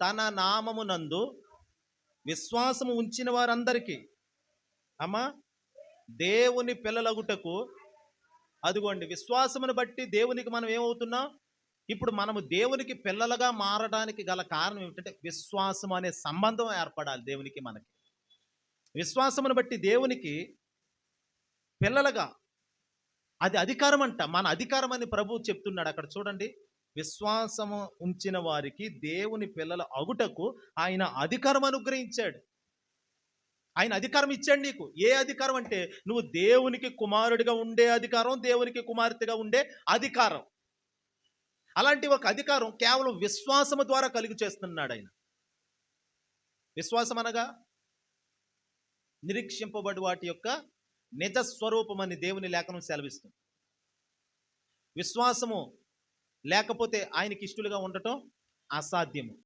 తన నామమునందు విశ్వాసము ఉంచిన వారందరికీ అమ్మా దేవుని పిల్లలగుటకు అదిగోండి విశ్వాసమును బట్టి దేవునికి మనం ఏమవుతున్నాం? ఇప్పుడు మనము దేవునికి పిల్లలుగా మారడానికి గల కారణం ఏమిటంటే విశ్వాసం అనే సంబంధం ఏర్పడాలి దేవునికి మనకి. విశ్వాసమును బట్టి దేవునికి పిల్లలుగా అది అధికారం అంట మన అధికారం అని ప్రభువు చెప్తున్నాడు అక్కడ చూడండి. విశ్వాసము ఉంచిన వారికి దేవుని పిల్లల అగుటకు ఆయన అధికారం అనుగ్రహించాడు. ఆయన అధికారం ఇచ్చాడు నీకు. ఏ అధికారం అంటే నువ్వు దేవునికి కుమారుడిగా ఉండే అధికారం దేవునికి కుమార్తెగా ఉండే అధికారం. అలాంటి ఒక అధికారం కేవలం విశ్వాసము ద్వారా కలిగి చేస్తున్నాడు ఆయన. విశ్వాసం అనగా నిరీక్షింపబడి వాటి యొక్క నిజ స్వరూపమని దేవుని లేఖనం సెలవిస్తుంది. విశ్వాసము లేకపోతే ఆయనకి ఇష్టలుగా ఉండటం అసాధ్యము.